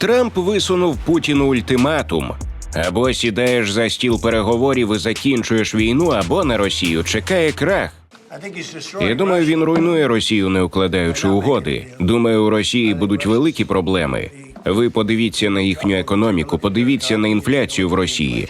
Трамп висунув Путіну ультиматум. Або сідаєш за стіл переговорів і закінчуєш війну, або на Росію чекає крах. Я думаю, він руйнує Росію, не укладаючи угоди. Думаю, у Росії будуть великі проблеми. Ви подивіться на їхню економіку, подивіться на інфляцію в Росії.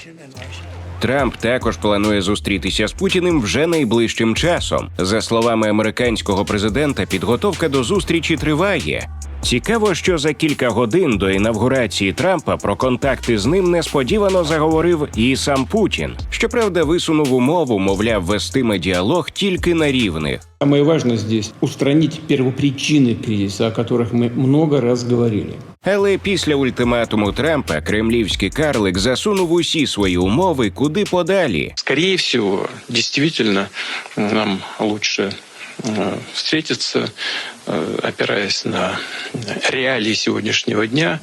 Трамп також планує зустрітися з Путіним вже найближчим часом. За словами американського президента, підготовка до зустрічі триває. Цікаво, що за кілька годин до інавгурації Трампа про контакти з ним несподівано заговорив і сам Путін. Щоправда, висунув умову, мовляв, вестиме діалог тільки на рівних. Самое важное здесь – устранить первопричины кризиса, о которых мы много раз говорили. Але після ультиматуму Трампа кремлівський карлик засунув усі свої умови куди подалі. Скорее всего, действительно, нам лучше э, встретиться, э, опираясь на реалии сегодняшнего дня.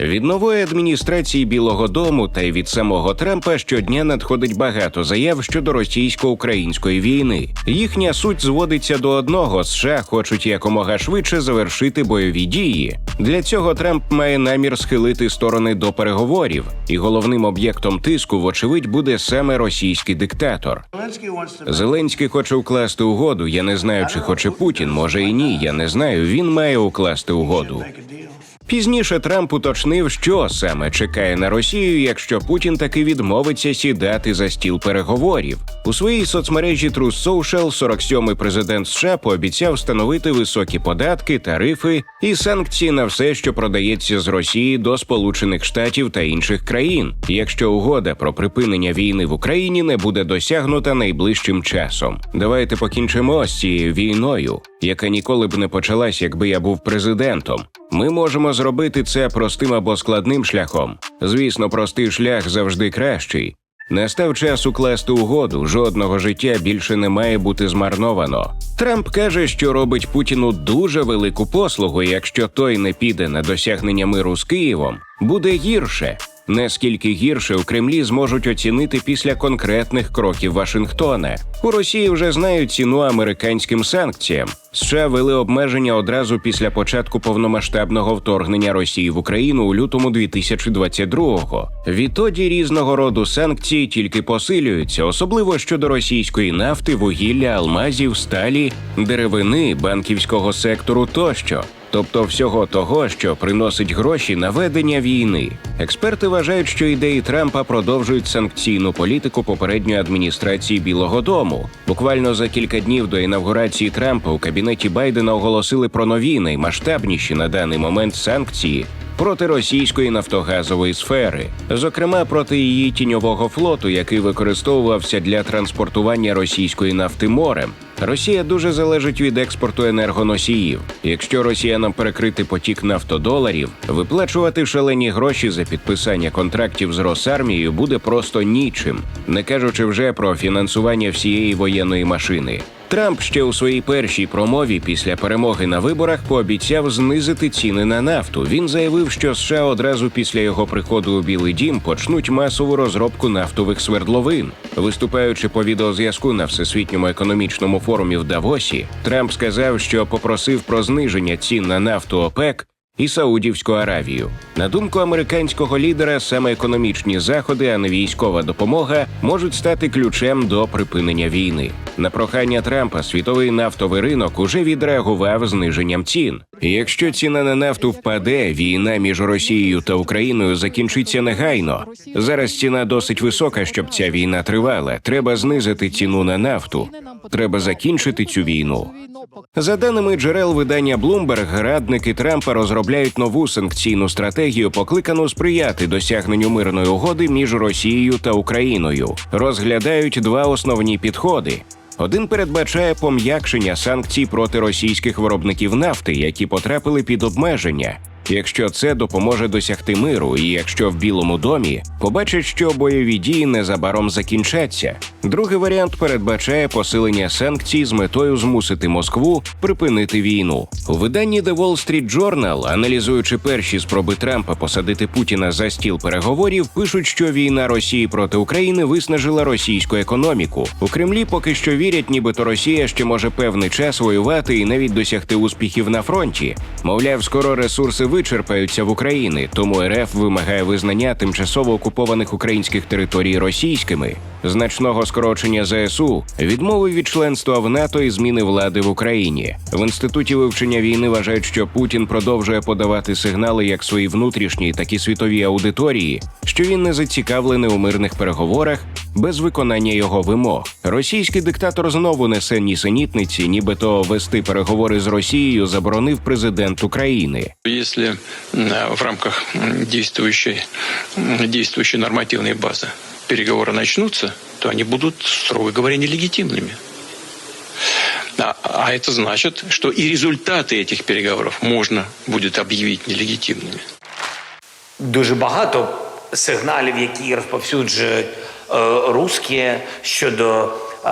Від нової адміністрації Білого Дому та й від самого Трампа щодня надходить багато заяв щодо російсько-української війни. Їхня суть зводиться до одного: США хочуть якомога швидше завершити бойові дії. Для цього Трамп має намір схилити сторони до переговорів, і головним об'єктом тиску, вочевидь, буде саме російський диктатор. Зеленський хоче укласти угоду. Я не знаю, чи хоче Путін. Може і ні. Я не знаю. Він має укласти угоду. Пізніше Трамп уточнив, що саме чекає на Росію, якщо Путін таки відмовиться сідати за стіл переговорів. У своїй соцмережі Truth Social 47-й президент США пообіцяв встановити високі податки, тарифи і санкції на все, що продається з Росії до Сполучених Штатів та інших країн, якщо угода про припинення війни в Україні не буде досягнута найближчим часом. Давайте покінчимо з цією війною, яка ніколи б не почалась, якби я був президентом. Ми можемо зробити це простим або складним шляхом. Звісно, простий шлях завжди кращий. Настав час укласти угоду. Жодного життя більше не має бути змарновано. Трамп каже, що робить Путіну дуже велику послугу. Якщо той не піде на досягнення миру з Києвом, буде гірше. Наскільки гірше у Кремлі зможуть оцінити після конкретних кроків Вашингтона. У Росії вже знають ціну американським санкціям. США вели обмеження одразу після початку повномасштабного вторгнення Росії в Україну у лютому 2022-го. Відтоді різного роду санкції тільки посилюються, особливо щодо російської нафти, вугілля, алмазів, сталі, деревини, банківського сектору тощо. Тобто всього того, що приносить гроші на ведення війни. Експерти вважають, що ідеї Трампа продовжують санкційну політику попередньої адміністрації Білого Дому. Буквально за кілька днів до інавгурації Трампа у кабінеті Байдена оголосили про нові наймасштабніші на даний момент санкції. Проти російської нафтогазової сфери, зокрема проти її тіньового флоту, який використовувався для транспортування російської нафти морем. Росія дуже залежить від експорту енергоносіїв. Якщо росіянам перекрити потік нафтодоларів, виплачувати шалені гроші за підписання контрактів з Росармією буде просто нічим, не кажучи вже про фінансування всієї воєнної машини. Трамп ще у своїй першій промові після перемоги на виборах пообіцяв знизити ціни на нафту. Він заявив, що США одразу після його приходу у Білий Дім почнуть масову розробку нафтових свердловин. Виступаючи по відеозв'язку на всесвітньому економічному форумі в Давосі, Трамп сказав, що попросив про зниження цін на нафту ОПЕК. І Саудівську Аравію на думку американського лідера, саме економічні заходи, а не військова допомога можуть стати ключем до припинення війни. На прохання Трампа світовий нафтовий ринок уже відреагував зниженням цін. Якщо ціна на нафту впаде, війна між Росією та Україною закінчиться негайно. Зараз ціна досить висока, щоб ця війна тривала. Треба знизити ціну на нафту. Треба закінчити цю війну. За даними джерел видання Bloomberg, радники Трампа розробляють нову санкційну стратегію, покликану сприяти досягненню мирної угоди між Росією та Україною. Розглядають два основні підходи. Один передбачає пом'якшення санкцій проти російських виробників нафти, які потрапили під обмеження. Якщо це допоможе досягти миру, і якщо в Білому домі побачать, що бойові дії незабаром закінчаться. Другий варіант передбачає посилення санкцій з метою змусити Москву припинити війну. У виданні The Wall Street Journal, аналізуючи перші спроби Трампа посадити Путіна за стіл переговорів, пишуть, що війна Росії проти України виснажила російську економіку. У Кремлі поки що вірять, нібито Росія ще може певний час воювати і навіть досягти успіхів на фронті. Мовляв, скоро ресурси вичерпаються в Україні, тому РФ вимагає визнання тимчасово окупованих українських територій російськими, значного скорочення ЗСУ, відмови від членства в НАТО і зміни влади в Україні. В інституті вивчення війни вважають, що Путін продовжує подавати сигнали як своїй внутрішній, так і світовій аудиторії, що він не зацікавлений у мирних переговорах без виконання його вимог. Російський диктатор знову несе нісенітниці, нібито вести переговори з Росією заборонив президент України. Если м, в рамках м, действующей, м, действующей нормативной базы переговоры начнутся, то они будут, строго говоря, нелегитимными. А, а это значит, что и результаты этих переговоров можно будет объявить нелегитимными. дуже багато сигналів, які розповсюджують е, русські щодо е,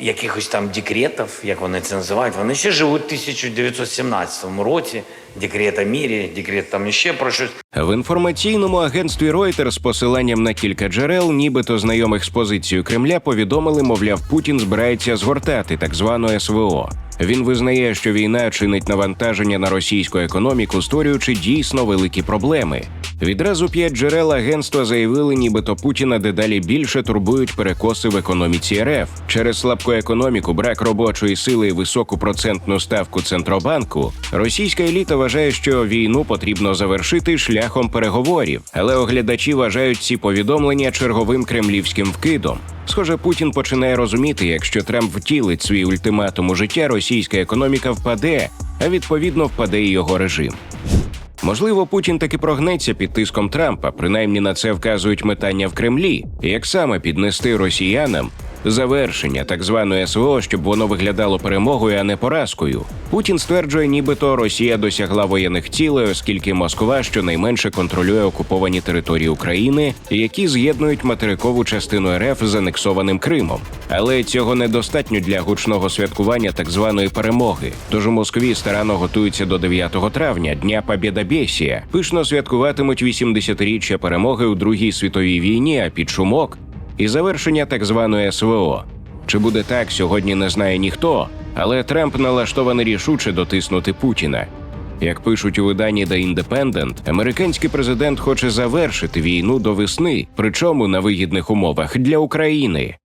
якихось там декретів, як вони це називають. Вони ще живуть в 1917 році. Декрет мірі, декрет там іще про щось. В інформаційному агентстві Reuters з посиланням на кілька джерел, нібито знайомих з позицією Кремля, повідомили, мовляв, Путін збирається згортати так звану СВО. Він визнає, що війна чинить навантаження на російську економіку, створюючи дійсно великі проблеми. Відразу п'ять джерел агентства заявили, нібито Путіна дедалі більше турбують перекоси в економіці РФ через слабку економіку, брак робочої сили і високу процентну ставку центробанку. Російська еліта вважає, що війну потрібно завершити шляхом переговорів, але оглядачі вважають ці повідомлення черговим кремлівським вкидом. Схоже, Путін починає розуміти, якщо Трамп втілить свій ультиматум у життя, російська економіка впаде, а відповідно впаде і його режим. Можливо, Путін таки прогнеться під тиском Трампа, принаймні на це вказують метання в Кремлі, як саме піднести росіянам завершення так званої СВО, щоб воно виглядало перемогою, а не поразкою. Путін стверджує, нібито Росія досягла воєнних цілей, оскільки Москва щонайменше контролює окуповані території України, які з'єднують материкову частину РФ з анексованим Кримом. Але цього недостатньо для гучного святкування так званої перемоги. Тож у Москві старанно готуються до 9 травня, дня Побєдобєсія. Пишно святкуватимуть 80-річчя перемоги у Другій світовій війні, а під шумок і завершення так званої СВО. Чи буде так, сьогодні не знає ніхто, але Трамп налаштований рішуче дотиснути Путіна. Як пишуть у виданні The Independent, американський президент хоче завершити війну до весни, причому на вигідних умовах для України.